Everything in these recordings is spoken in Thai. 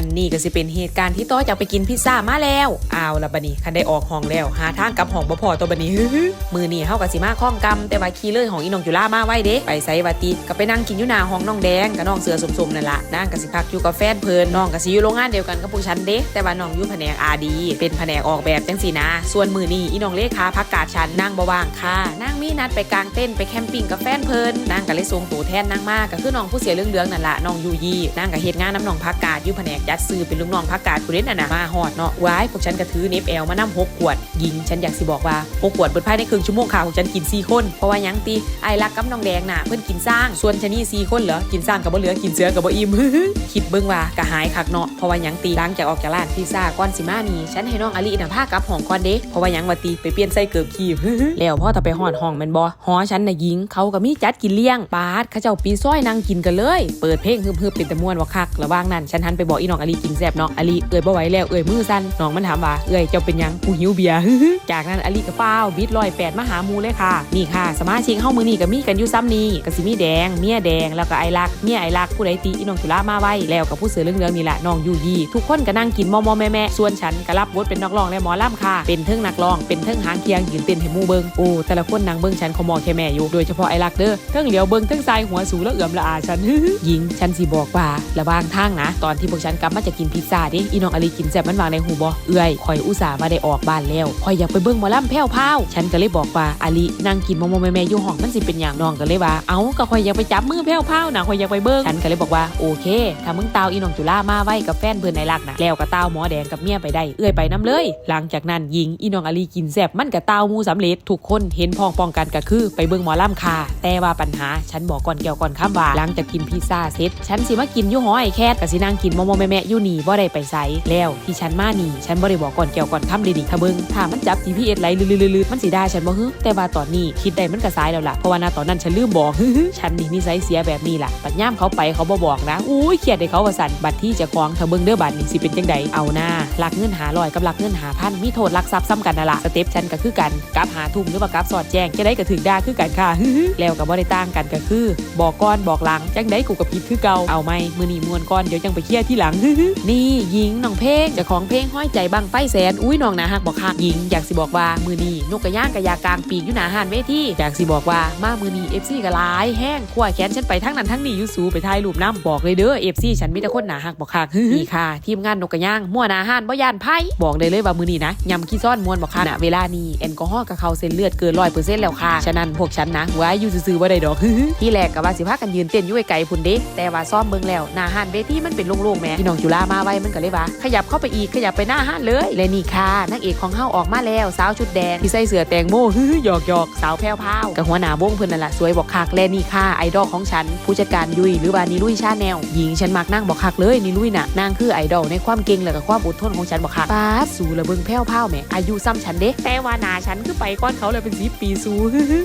อันนี้ก็สิเป็นเหตุการณ์ที่ต้อจะไปกินพิซซ่ามาแล้วอ้าวละบัดนี้คันได้ออกห้องแล้ว หาทางกลับห้องบ่พอตัวบัดนี้มือนี่เฮากับสิมาข้องกำแต่ว่าขี่เลยของอีน้องจุฬามาไว้เด้ไปไสวัติก็ไปนั่งกินอยู่หน้าห้องน้องแดงกับน้องเสือสมๆนั่นละนางก็สิพักอยู่กับแฟนเพลินน้องก็สิอยู่โรงงานเดียวกันกับพวกฉันเด้แต่ว่าน้องอยู่แผนกอาดีเป็นแผนกออกแบบจังซี่นะ ส่วนมือนี่อีน้องเลขาพักกาดฉันนางบ่ว่างค่ะนางมีนัดไปกลางเต้นไปแคมปิ้งกับแฟนเพิ่นนางก็เลยส่งตัวแทนนางมาก็คือน้องผู้เสียเรื่องเดืองนั่นละน้องยูยีนางก็เฮ็ดงานน้ำน้องพักกาดอยู่แผนกจัดซื้อเป็นลูกน้องพักกาดผู้เล่นน่ะนะมาฮอดเนาะว้ายพวกฉันก็ถือเนฟแอลมานำหกขวดยิงฉันอยากสิบอกว่าหกขวดเบิดภายในครึ่งชั่วโมงค่ะพวกฉันกินสี่คนเพราะว่ายังตีไอ้รักกับน้องแดงน่ะเพิ่อนกินสร้างส่วนชะนี่สี่คนเหรอกินสร้างกับบ่เหลือกินเสือกับบ่อิ่มคิดเบิ่งว่าก็หายคักเนาะเพราะว่ายังตีล้างจากออกจากร้านพิซซ่าก่อนสิมานี่ฉันให้น้องอลิน่ะพากลับห้องก่อนเด้เพราะว่ายังว่าตีไปเปลี่ยนไส้เกือบขีบแล้วพ่อถ้าไปฮอดห้องแม่นบ่หอฉันน่ะยิงเขาก็มีจัดกินเลี้ยงปาดเขาเจ้าปีซ้อยนั่งกินกันเลย เปิดเพลงฮึบๆเป็นตะม่วนว่าคักระหว่างนั้นฉันหันไปบอกอีน้องอลิกินแซ่บเนาะอลิเอ้ยบ่ไหวแล้วเอ้ยมือสั่นน้องมันถามว่าเอ้ยเจ้าเป็นยังกูหิวเบียร์จากนั้นอลิก็ฟ้าวบิดลอยแปดมาหามูเลยค่ะนี่ค่ะ สมาชิกเฮามือนี่ก็มีกันอยู่ซ้ำนี้ก็สิมีแดงเมียแดงแล้วก็ไอรักเมียไอรักผู้ใดตีอีน้องจุฬามาไว้แล้วกับผู้เสือเรื่องเรื่องนี่แหละน้องยูยีทุกคนก็นั่งกินมอมอแม่แม่ส่วนฉันก็รับบทเป็นนักร้องและหมอล่ำค่ะเป็นเทิงนักร้องเป็นเทิงหางเคียงยืนเต้นให้หมูเบิงโอ้แต่ละคนนางเบิงฉันขมอแค่แม่อยู่โดยเฉพาะไอรักเด้อเทิงเหลียวเบิงเทิงทรายหัวสูงแล้วเอื่อมละอาฉันยิงฉันสิบอกว่าระว่างทางนะ ตอนที่พวกฉันกลับมาจะกินพิซซ่าดิอีน้องอลีกินแซ่บมันวางในหูบ่เอื้อยคอยอุตส่าห์มาได้ออกบ้านแล้วคอยอยากไปเบิ่งหมอลำแพ้วพาวฉันก็เลยบอกว่าอลีนั่งกินมอมอแม่แม่อยู่ห้องมันสิเป็นอย่างน้องก็เลยว่าเอ้าก็คอยอยากไปจับมือแพ้วพาวนะคอยอยากไปเบิ่งฉันก็เลยบอกว่าโอเคถ้ามึงตาวอีน้องจุฬามาไว้กับแฟนเพื่อนในรักนะแล้วก็ตาวหมอแดงกับเมียไปได้เอื้อยไปน้ำเลย หลังจากนั้นยิงอีน้องอลีกินแซ่บมันกับตาวมูสำเร็จทุกคนเห็นพ้องป้องกันก็คือไปเบิ่งหมอลำค่ะแต่ว่าปัญหาฉันบอกก่อนเกี่ยวก่อนข้ามว่าหลังจากกินพิซซ่าเสร็จฉันสิมากินอยู่หอไอแคทกับสินั่งกินมอมอแม่แม่อยู่นี่บ่ได้ไปไสแล้วที่ฉันมานี่ ฉันบ่ได้บอกก่อนเกี่ยวก่อนข้ามเลยดิถ้าเบิ่งถ้ามันจับ GPS ไหลลืดๆๆมันสิได้ฉันบ่ฮึแต่ว่าตอนนี้คิดได้มันก็สายแล้วล่ะเพราะว่าณตอนนั้นฉันลืมบอกฮึฉันนี่นิสัยเสียแบบนี้ล่ะปัดย่ามเขาไปเขาบ่บอกนะอุ้ยเครียดให้เขาว่าสั่นบัตรที่จะคล้องถ้าเบิ่งเด้อบัตรนี่สิเป็นจังใดเอาหน้าลักเงินหาลอยกับลักเงินหาพันมีโทษลักทรัพย์ซ้ำกันนั่นล่ะสเต็ปฉันก็คือกันกับหาทุ่มหรือว่ากับสอดแจ้งจะได้ก็ถึงด่าคือกันค่ะแล้วก็บ่ได้ต่างกันก็คือ บอกก่อนบอกหลังจังได้กูกับผิดคือเก่าเอาไหมมือนีมวนก่อนเดี๋ยวจังไปเคลียร์ที่หลังนี่หญิงน้องเพลงเจ้าของเพลงห้อยใจบังไฟแสนอุ้ยน้องนะฮักบอกคักหญิงอยากสิบอกว่ามือนีนกกระย่างกระยากลางปีกอยู่หนาหานเวทีอยากสิบอกว่ามามือนีเอฟซีกระลายแห้งขั้วแขนฉันไปทั้งนั้นทั้งนี้อยูสูไปถ่ายรูปน้ำบอกเลยเด้อเอฟซีฉันมีแต่คนหนาฮักบอกคักนี่ค่ะ ทีมงานนกกระย่างมั่วหนาหานบ่ยานไพ่บอกเลยเลยว่ามือนีนะยำขี้ซ่อนมวนบอกคักณเวลานี้แอลกอฮอล์กับเขาเส้นเลือดเกินร้อยเปอร์เซ็นต์แล้วค่ะฉะนั้นพวกฉันนะไว้อยู่ซื่อๆว่าได้ดอกที่แรกก็ว่าสิพากันยืนเต้นอยู่ไกลๆพุ่นเด้แต่ว่าซ่อมเบิ่งแล้วหน้าห้านเวทีมันเป็นโล่งๆแหม่พี่น้องจุฬามาไว้มันก็เลยว่า ขยับเข้าไปอีกขยับไปหน้าห้านเลยและนี่ค่ะนางเอกของเฮาออกมาแล้วสาวชุดแดงที่ใส่เสื้อแตงโมหยอกหยอกสาวแพ้วพาวกับหัวหน้าวงเพิ่อนนั่นล่ะสวยบอกคักและนี่ค่ะไอดอลของฉัน ผู้จัดการยุยหรือว่านิลุยชาแนลหญิงฉันมักนั่งบอกคักเลยนิลุยน่ะนางคือไอดอลในความเก่งและก็ความอดทนของฉันบอกคักป้าสู่ระเบิงแพ้วพาวแหม่อายุซ้ำฉันเด้แต่ว่านาฉันคือไปก้อนเขาเลยเป็นสิปีสู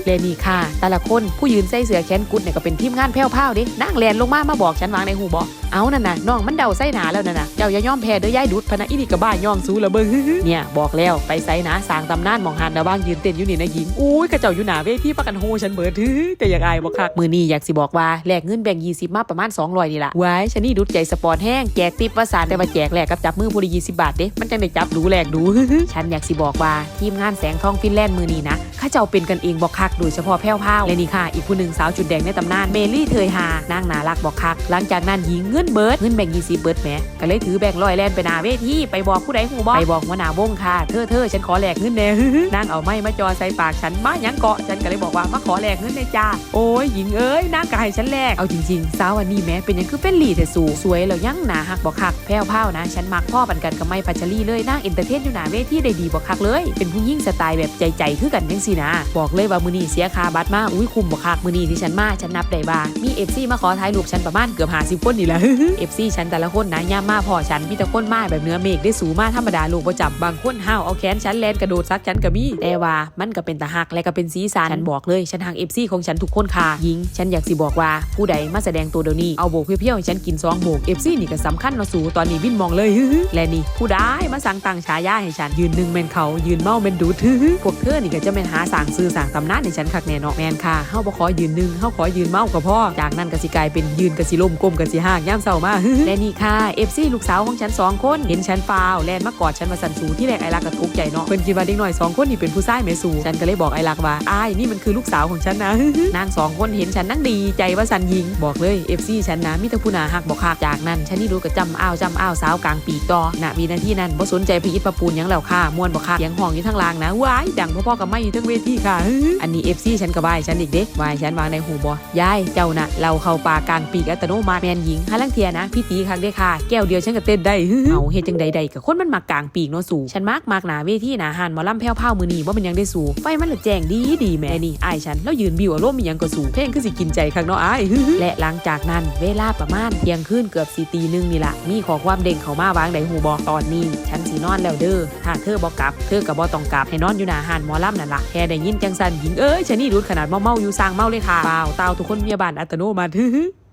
และนี่ค่ะ แต่ละคนผู้ยืนใส่เสื้อแขนกุดเนี่ยก็เป็นทีมงานแพ้วพาวเด้นั่งแลนลงมามาบอกฉันวางในหูบอเอานั่นน่ะน้องมันเดาไส้หนาแล้วนั่นะเจ้าอย่าย่อมแพ้เด้อยายดุดพะนะอีนี่ก็บ้าย่องสู้ระเบิงเนี่ยบอกแล้วไปไซนะสร้างตำนานมองหันนะบ้างยืนเต้นอยู่นี่นะหญิงอุ้ยกระเจ้าอยู่หนาเวทีประกันโฮฉันเบิดแต่อยากอายบอกคักมือนี่อยากสิบอกว่าแลกเงินแบ่ง20มาประมาณ200นี่ละไว้ฉันนี่ดุดใจสปอร์ตแห้งแจกติปว่าสารแต่ว่าแจกแลกกับจับมือผู้ละ20บาทเด้มันจังได้จับดูแลกดูฉันอยากสิบอกว่าทีมงานแสงทองฟินแลนด์มือนี้นะ ข้าเจ้าเป็นกันเองบอกคักโดยเฉพาะแพ้วพาวและนี่ค่ะ อีกผู้หนึ่งสาวจุดแดงในตำนานเมลี่เทยหานางนารักบอกคัก หลังจากนั้นหญิงเงินเบิร์ดเงินแบ่ง20เบิร์ดแหมก็เลยถือแบ่งร้อยแลนไปนาเวทีไปบอกผู้ใดหูบอกไปบอกหัวหน้าวงค่ะเธอเธอฉันขอแลกเงินแน่นางเอาไม้มาจอใส่ปากฉันมาหยังเกาะฉันก็เลยบอกว่ามาขอแลกเงินในจ้าโอ้ยหญิงเอ้ยนางก็ให้ฉันแลกเอาจริงๆสาวอันนี้แม้เป็นยังคือเป็นหลีแต่สูสวยแล้วยังหนาหักบอกคักแพ้วพาวนะฉันมักพ่อปันกันกับไม้พัชรีเลยนางเอนเตอร์เทนอยู่หนาเวทีได้ดีบอกคักเลย เป็นผู้หญิงสไตล์แบบใจใจคือกันจังสินะ บอกเลยว่ามือนี้เสียค่าบัตรมาอุ้ยคุ้มบอกคักมือนี้ที่ฉันมาฉันนับได้ว่ามีเอฟซีมาขอถ่ายรูปฉันประมาณเกือบหาสิบคนนี่แหละเอฟซีฉันแต่ละคนนะย่ามาพอฉันมีแต่คนมาแบบเนื้อเมฆได้สูมาธรรมดาลูกประจำบางคนห้าวเอาแขนฉันแลนกระโดดซักฉันก็มีแต่ว่ามันก็เป็นตาหักและก็เป็นสีสันฉันบอกเลยฉันทางเอฟซีของฉันทุกคนค่ะยิง ฉันอยากสิบอกว่าผู้ใดมาแสดงตัวเดี๋ยวนี้เอาโบกเพียวๆฉันกินซองโบกเอฟซีนี่ก็สำคัญเนาะสูตอนนี้บินมองเลยและนี่ผู้ใดมาสั่งตังฉายาให้ฉันยืนหนึ่งแมนเขายืนเมาแมนดูดพวกเธอนี่ก็จะเป็นหาสร้างซื่อสร้างตำนานในฉันคักแน่นาะแมนค่ะเฮาบ่ขอยืนหนึ่งเฮาขอยืนเมาก็พอจากนั้นก็สิกลายเป็นยืนก็สิล่มก้มก็สิหากย่ามเศร้ามาและนี่ค่ะ FC ลูกสาวของฉันสองคนเห็นฉันฟาวแลนมากอดฉันมาสันสูที่แรกไอ้ลักก็ทุกข์ใจเนาะเพิ่นคิดว่าเด็กน้อยสองคนนี่เป็นผู้ชายแม่สูฉันก็เลยบอกไอ้ลักว่าอ้ายนี่มันคือลูกสาวของฉันนะนางสองคนเห็นฉันนั่งดีใจว่าสันยิงบอกเลย FC ฉันนะมีแต่ผู้นาหักบอกคักจากนั้นฉันนี่ดูกระจำอ้าวจำอ้าวสาวกลางปีต่อณวินาทีนั้นบ่สนใจพยิตประปูนหยังแล้วค่ะม่วนบอกคักเสียงห้องอยู่ทางล่างนะว้ายดังพ่อๆกับไม่อยู่ทั้งเวทีค่ะ อันนี้ FC ฉันก็บายฉันอีกเด้วายฉันวางในหูบ่ยายเจ้านะเราเข้าป่ากลางปีกอัตโนมัติแมนหญิงฮาลังเทียนะพี่ตีคักเด้ค่ะ แก้วเดียวฉันก็เต้นได้เอาเฮ็ดจังใดๆกับคนมันมากลางปีกเนาะสูฉันมากมากหนาเวทีหนาหันมอลำแพ้วเผามือนีว่ามันยังได้สูไฟมันละแจ้งดีดีแม่นี่ไอฉันแล้วยืนบิวอารมณ์มียังก็สูเพลงคือสิกินใจข้างเนาะไอและหลังจากนั้นเวลาประมาณเที่ยงคืนเกือบสี่ตีหนึ่งนี่ล่ะมีขอความเด้งเขามาวางไดหูบอกตอนนี้ ฉันสินอนแล้วเด้อถ้าเธอบอกกลับ เธอก็บ่ต้องกลับให้นอนอยู่หนาหันมอลำนั่นล่ะค่ได้ยินจังสันหญิงเอ้ยฉันนี่รูดขนาดเมาเมาอยู่สร้างเมาเลยค่ะเปล่าเตาทุกคนเมียบานอัตโนมัติ